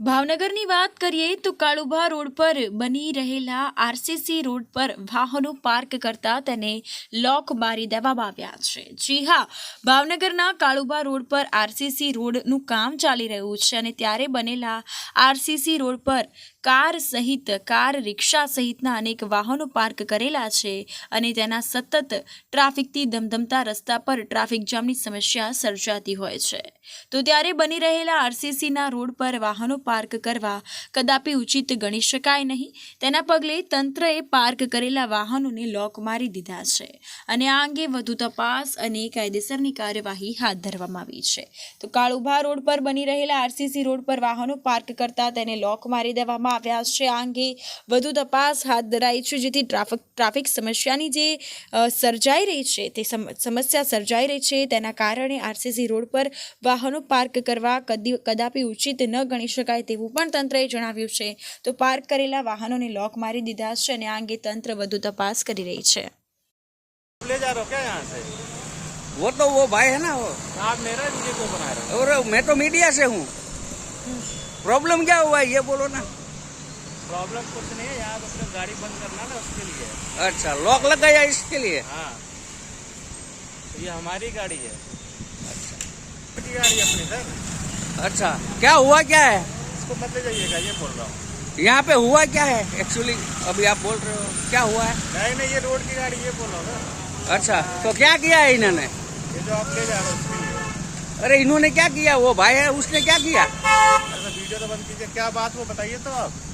ભાવનગરની વાત કરીએ તો કાળુભા રોડ પર બની રહેલા આરસીસી રોડ પર વાહનો પાર્ક કરતા તેને લોક મારી દેવામાં આવ્યા છે. જી હા, ભાવનગરના કાળુભા રોડ પર આરસીસી રોડનું કામ ચાલી રહ્યું છે અને ત્યારે બનેલા આરસીસી રોડ પર કાર સહિત, કાર રિક્ષા સહિતના અનેક વાહનો પાર્ક કરેલા છે અને તેના સતત ટ્રાફિકથી ધમધમતા રસ્તા પર ટ્રાફિક જામની સમસ્યા સર્જાતી હોય છે. તો ત્યારે બની રહેલા આરસીસીના રોડ પર વાહનો પાર્ક કરવા કદાપી ઉચિત ગણી શકાય નહીં. તેના પગલે તંત્રએ પાર્ક કરેલા વાહનોને લોક મારી દીધા છે અને આ અંગે વધુ તપાસ અને કાયદેસરની કાર્યવાહી હાથ ધરવામાં આવી છે. તો કાળુભા રોડ પર બની રહેલા આરસીસી રોડ પર વાહનો પાર્ક કરતા તેને લોક મારી દેવામાં આવ્યા છે આ અંગે વધુ તપાસ હાથ ધરાઈ છે જેથી ટ્રાફિક ટ્રાફિક સમસ્યાની જે અ, સર્જાઈ રહી છે તે સમ- સમસ્યા સર્જાઈ રહી છે તેના કારણે આરસીસી રોડ પર વાહનો પાર્ક કરવા કદી કદાપી ઉચિત ન ગણી શકાય તેવું પણ તંત્રએ જણાવ્યું છે તો પાર્ક કરેલા વાહનોને લોક મારી દીધા છે અને આ અંગે તંત્ર વધુ તપાસ કરી રહી છે ले जा रहे हो क्या यहाँ से वो तो वो भाई है ना वो आप मेरा वीडियो क्यों बना रहे हो और मैं तो मीडिया से हूँ प्रॉब्लम क्या हुआ है ये बोलो ना प्रॉब्लम कुछ नहीं है यहाँ पे अपने गाड़ी बंद करना ना उसके लिए। अच्छा लॉक लग गया इसके लिए? हाँ। तो ये हमारी गाड़ी है। छोटी गाड़ी अपनी सर। अच्छा क्या हुआ क्या है? इसको मत ले जाइएगा ये बोल रहा हूँ। यहाँ पे हुआ क्या है? एक्चुअली अभी आप बोल रहे हो क्या हुआ है? नहीं नहीं ये रोड की गाड़ी ये बोल रहा हूँ अच्छा तो क्या किया है इन्होंने? ये जो आप ले जा रहे हो उसके लिए। अरे इन्होंने क्या किया? वो भाई है उसने क्या किया? वीडियो तो बंद कीजिए क्या बात वो बताइए तो आप।